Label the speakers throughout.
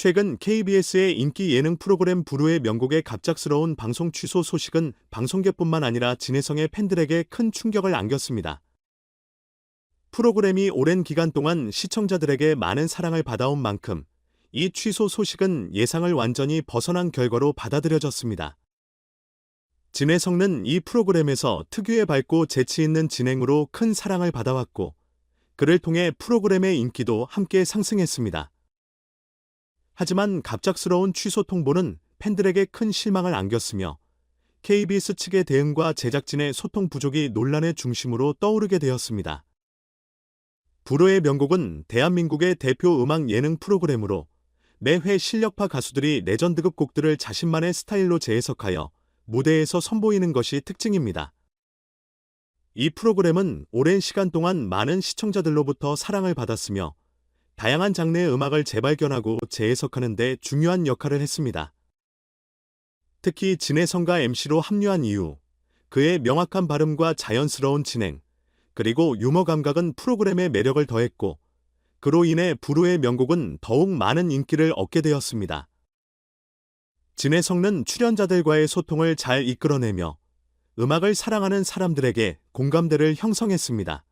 Speaker 1: 최근 KBS의 인기 예능 프로그램 부르의 명곡의 갑작스러운 방송 취소 소식은 방송계뿐만 아니라 진혜성의 팬들에게 큰 충격을 안겼습니다. 프로그램이 오랜 기간 동안 시청자들에게 많은 사랑을 받아온 만큼 이 취소 소식은 예상을 완전히 벗어난 결과로 받아들여졌습니다. 진혜성은 이 프로그램에서 특유의 밝고 재치 있는 진행으로 큰 사랑을 받아왔고, 그를 통해 프로그램의 인기도 함께 상승했습니다. 하지만 갑작스러운 취소 통보는 팬들에게 큰 실망을 안겼으며, KBS 측의 대응과 제작진의 소통 부족이 논란의 중심으로 떠오르게 되었습니다. 불후의 명곡은 대한민국의 대표 음악 예능 프로그램으로 매회 실력파 가수들이 레전드급 곡들을 자신만의 스타일로 재해석하여 무대에서 선보이는 것이 특징입니다. 이 프로그램은 오랜 시간 동안 많은 시청자들로부터 사랑을 받았으며 다양한 장르의 음악을 재발견하고 재해석하는 데 중요한 역할을 했습니다. 특히 진혜성과 MC로 합류한 이후 그의 명확한 발음과 자연스러운 진행, 그리고 유머 감각은 프로그램의 매력을 더했고 그로 인해 부르의 명곡은 더욱 많은 인기를 얻게 되었습니다. 진혜성은 출연자들과의 소통을 잘 이끌어내며 음악을 사랑하는 사람들에게 공감대를 형성했습니다.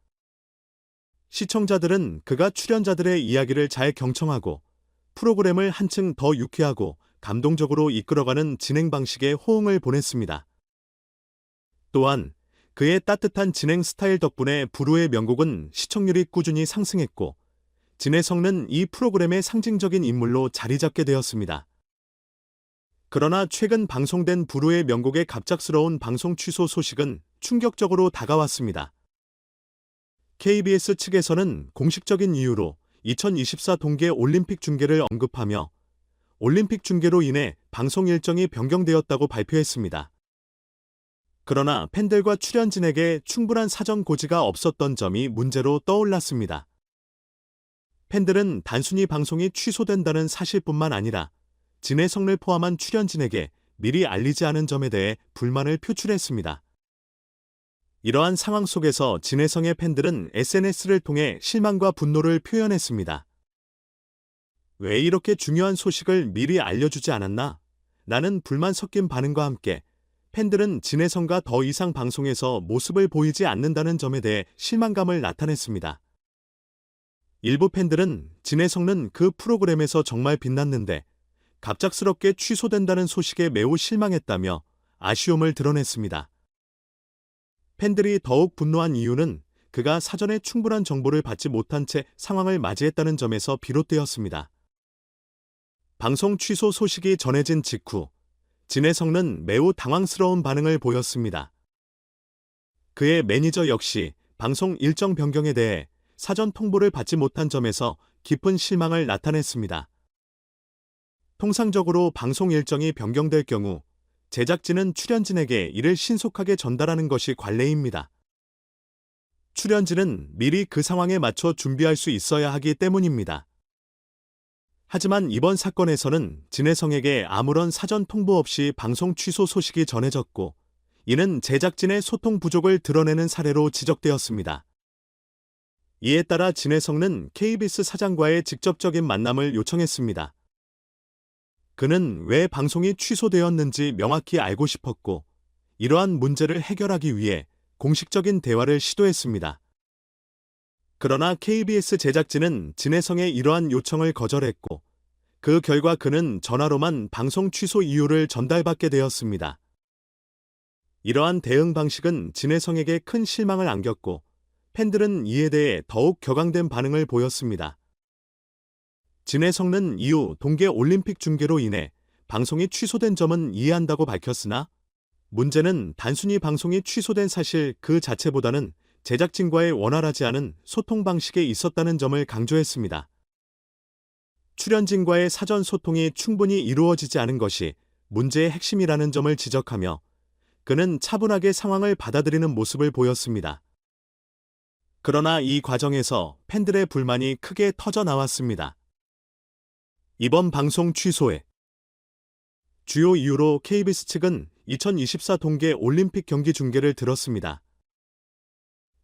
Speaker 1: 시청자들은 그가 출연자들의 이야기를 잘 경청하고 프로그램을 한층 더 유쾌하고 감동적으로 이끌어가는 진행 방식에 호응을 보냈습니다. 또한 그의 따뜻한 진행 스타일 덕분에 부르의 명곡은 시청률이 꾸준히 상승했고 진혜성은 이 프로그램의 상징적인 인물로 자리 잡게 되었습니다. 그러나 최근 방송된 부르의 명곡의 갑작스러운 방송 취소 소식은 충격적으로 다가왔습니다. KBS 측에서는 공식적인 이유로 2024 동계 올림픽 중계를 언급하며 올림픽 중계로 인해 방송 일정이 변경되었다고 발표했습니다. 그러나 팬들과 출연진에게 충분한 사전 고지가 없었던 점이 문제로 떠올랐습니다. 팬들은 단순히 방송이 취소된다는 사실뿐만 아니라 진혜성을 포함한 출연진에게 미리 알리지 않은 점에 대해 불만을 표출했습니다. 이러한 상황 속에서 진혜성의 팬들은 SNS를 통해 실망과 분노를 표현했습니다. 왜 이렇게 중요한 소식을 미리 알려주지 않았나? 나는 불만 섞인 반응과 함께 팬들은 진혜성과 더 이상 방송에서 모습을 보이지 않는다는 점에 대해 실망감을 나타냈습니다. 일부 팬들은 진혜성은 그 프로그램에서 정말 빛났는데 갑작스럽게 취소된다는 소식에 매우 실망했다며 아쉬움을 드러냈습니다. 팬들이 더욱 분노한 이유는 그가 사전에 충분한 정보를 받지 못한 채 상황을 맞이했다는 점에서 비롯되었습니다. 방송 취소 소식이 전해진 직후 진혜성은 매우 당황스러운 반응을 보였습니다. 그의 매니저 역시 방송 일정 변경에 대해 사전 통보를 받지 못한 점에서 깊은 실망을 나타냈습니다. 통상적으로 방송 일정이 변경될 경우 제작진은 출연진에게 이를 신속하게 전달하는 것이 관례입니다. 출연진은 미리 그 상황에 맞춰 준비할 수 있어야 하기 때문입니다. 하지만 이번 사건에서는 진혜성에게 아무런 사전 통보 없이 방송 취소 소식이 전해졌고, 이는 제작진의 소통 부족을 드러내는 사례로 지적되었습니다. 이에 따라 진혜성은 KBS 사장과의 직접적인 만남을 요청했습니다. 그는 왜 방송이 취소되었는지 명확히 알고 싶었고, 이러한 문제를 해결하기 위해 공식적인 대화를 시도했습니다. 그러나 KBS 제작진은 진혜성의 이러한 요청을 거절했고, 그 결과 그는 전화로만 방송 취소 이유를 전달받게 되었습니다. 이러한 대응 방식은 진혜성에게 큰 실망을 안겼고, 팬들은 이에 대해 더욱 격앙된 반응을 보였습니다. 진혜성은 이후 동계 올림픽 중계로 인해 방송이 취소된 점은 이해한다고 밝혔으나 문제는 단순히 방송이 취소된 사실 그 자체보다는 제작진과의 원활하지 않은 소통 방식에 있었다는 점을 강조했습니다. 출연진과의 사전 소통이 충분히 이루어지지 않은 것이 문제의 핵심이라는 점을 지적하며 그는 차분하게 상황을 받아들이는 모습을 보였습니다. 그러나 이 과정에서 팬들의 불만이 크게 터져 나왔습니다. 이번 방송 취소에 주요 이유로 KBS 측은 2024 동계 올림픽 경기 중계를 들었습니다.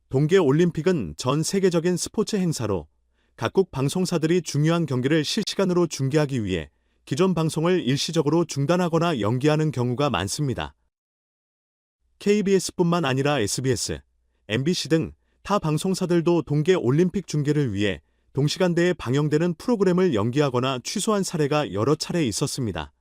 Speaker 1: 동계 올림픽은 전 세계적인 스포츠 행사로 각국 방송사들이 중요한 경기를 실시간으로 중계하기 위해 기존 방송을 일시적으로 중단하거나 연기하는 경우가 많습니다. KBS뿐만 아니라 SBS, MBC 등 타 방송사들도 동계 올림픽 중계를 위해 동시간대에 방영되는 프로그램을 연기하거나 취소한 사례가 여러 차례 있었습니다.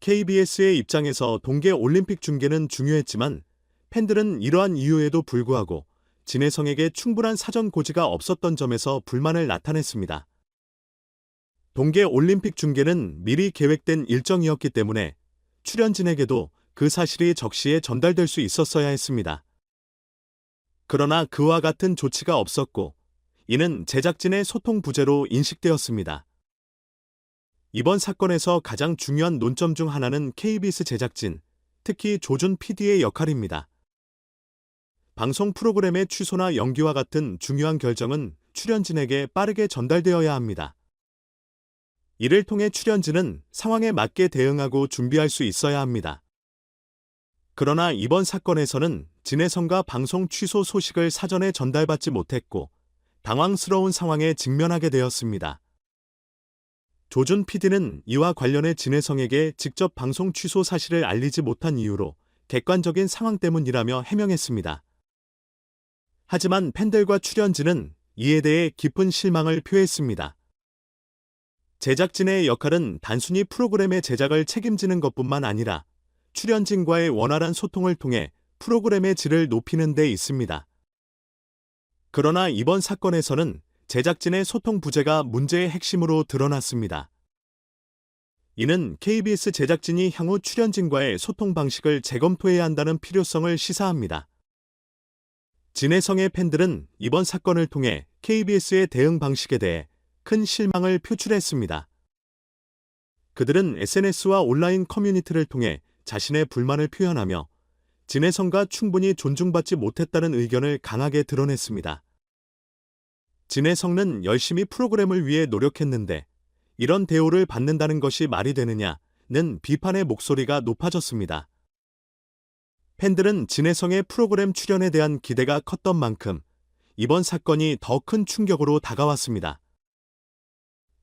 Speaker 1: KBS의 입장에서 동계 올림픽 중계는 중요했지만 팬들은 이러한 이유에도 불구하고 진해성에게 충분한 사전 고지가 없었던 점에서 불만을 나타냈습니다. 동계 올림픽 중계는 미리 계획된 일정이었기 때문에 출연진에게도 그 사실이 적시에 전달될 수 있었어야 했습니다. 그러나 그와 같은 조치가 없었고 이는 제작진의 소통 부재로 인식되었습니다. 이번 사건에서 가장 중요한 논점 중 하나는 KBS 제작진, 특히 조준 PD의 역할입니다. 방송 프로그램의 취소나 연기와 같은 중요한 결정은 출연진에게 빠르게 전달되어야 합니다. 이를 통해 출연진은 상황에 맞게 대응하고 준비할 수 있어야 합니다. 그러나 이번 사건에서는 진해성과 방송 취소 소식을 사전에 전달받지 못했고 당황스러운 상황에 직면하게 되었습니다. 조준 PD는 이와 관련해 진해성에게 직접 방송 취소 사실을 알리지 못한 이유로 객관적인 상황 때문이라며 해명했습니다. 하지만 팬들과 출연진은 이에 대해 깊은 실망을 표했습니다. 제작진의 역할은 단순히 프로그램의 제작을 책임지는 것뿐만 아니라 출연진과의 원활한 소통을 통해 프로그램의 질을 높이는 데 있습니다. 그러나 이번 사건에서는 제작진의 소통 부재가 문제의 핵심으로 드러났습니다. 이는 KBS 제작진이 향후 출연진과의 소통 방식을 재검토해야 한다는 필요성을 시사합니다. 진해성의 팬들은 이번 사건을 통해 KBS의 대응 방식에 대해 큰 실망을 표출했습니다. 그들은 SNS와 온라인 커뮤니티를 통해 자신의 불만을 표현하며 진해성과 충분히 존중받지 못했다는 의견을 강하게 드러냈습니다. 진해성은 열심히 프로그램을 위해 노력했는데 이런 대우를 받는다는 것이 말이 되느냐는 비판의 목소리가 높아졌습니다. 팬들은 진해성의 프로그램 출연에 대한 기대가 컸던 만큼 이번 사건이 더 큰 충격으로 다가왔습니다.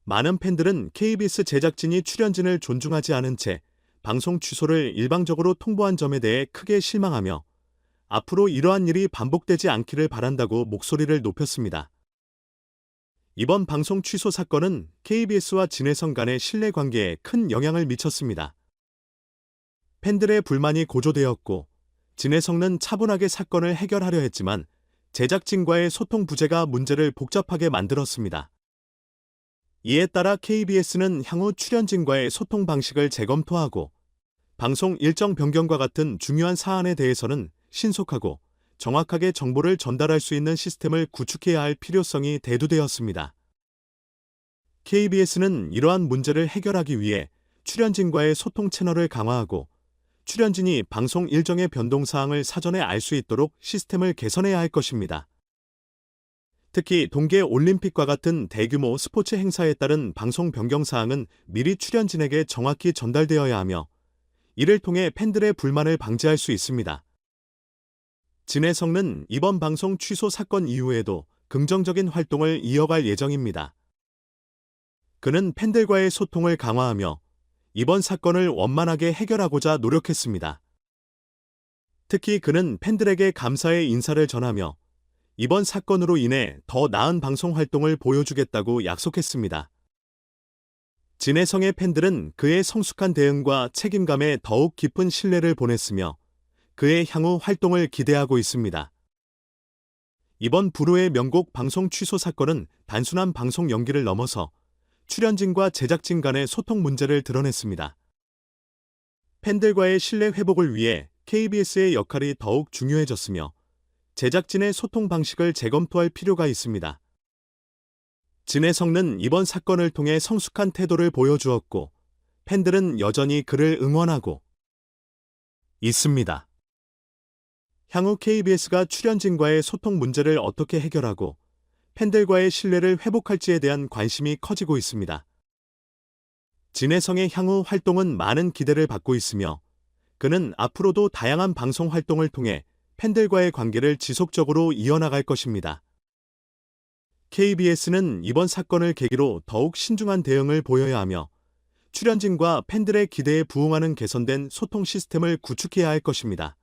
Speaker 1: 많은 팬들은 KBS 제작진이 출연진을 존중하지 않은 채 방송 취소를 일방적으로 통보한 점에 대해 크게 실망하며 앞으로 이러한 일이 반복되지 않기를 바란다고 목소리를 높였습니다. 이번 방송 취소 사건은 KBS와 진해성 간의 신뢰 관계에 큰 영향을 미쳤습니다. 팬들의 불만이 고조되었고 진해성은 차분하게 사건을 해결하려 했지만 제작진과의 소통 부재가 문제를 복잡하게 만들었습니다. 이에 따라 KBS는 향후 출연진과의 소통 방식을 재검토하고 방송 일정 변경과 같은 중요한 사안에 대해서는 신속하고 정확하게 정보를 전달할 수 있는 시스템을 구축해야 할 필요성이 대두되었습니다. KBS는 이러한 문제를 해결하기 위해 출연진과의 소통 채널을 강화하고 출연진이 방송 일정의 변동 사항을 사전에 알 수 있도록 시스템을 개선해야 할 것입니다. 특히 동계 올림픽과 같은 대규모 스포츠 행사에 따른 방송 변경 사항은 미리 출연진에게 정확히 전달되어야 하며 이를 통해 팬들의 불만을 방지할 수 있습니다. 진해성은 이번 방송 취소 사건 이후에도 긍정적인 활동을 이어갈 예정입니다. 그는 팬들과의 소통을 강화하며 이번 사건을 원만하게 해결하고자 노력했습니다. 특히 그는 팬들에게 감사의 인사를 전하며 이번 사건으로 인해 더 나은 방송 활동을 보여주겠다고 약속했습니다. 진해성의 팬들은 그의 성숙한 대응과 책임감에 더욱 깊은 신뢰를 보냈으며 그의 향후 활동을 기대하고 있습니다. 이번 불후의 명곡 방송 취소 사건은 단순한 방송 연기를 넘어서 출연진과 제작진 간의 소통 문제를 드러냈습니다. 팬들과의 신뢰 회복을 위해 KBS의 역할이 더욱 중요해졌으며 제작진의 소통 방식을 재검토할 필요가 있습니다. 진해성는 이번 사건을 통해 성숙한 태도를 보여주었고 팬들은 여전히 그를 응원하고 있습니다. 향후 KBS가 출연진과의 소통 문제를 어떻게 해결하고 팬들과의 신뢰를 회복할지에 대한 관심이 커지고 있습니다. 진해성의 향후 활동은 많은 기대를 받고 있으며 그는 앞으로도 다양한 방송 활동을 통해 팬들과의 관계를 지속적으로 이어나갈 것입니다. KBS는 이번 사건을 계기로 더욱 신중한 대응을 보여야 하며 출연진과 팬들의 기대에 부응하는 개선된 소통 시스템을 구축해야 할 것입니다.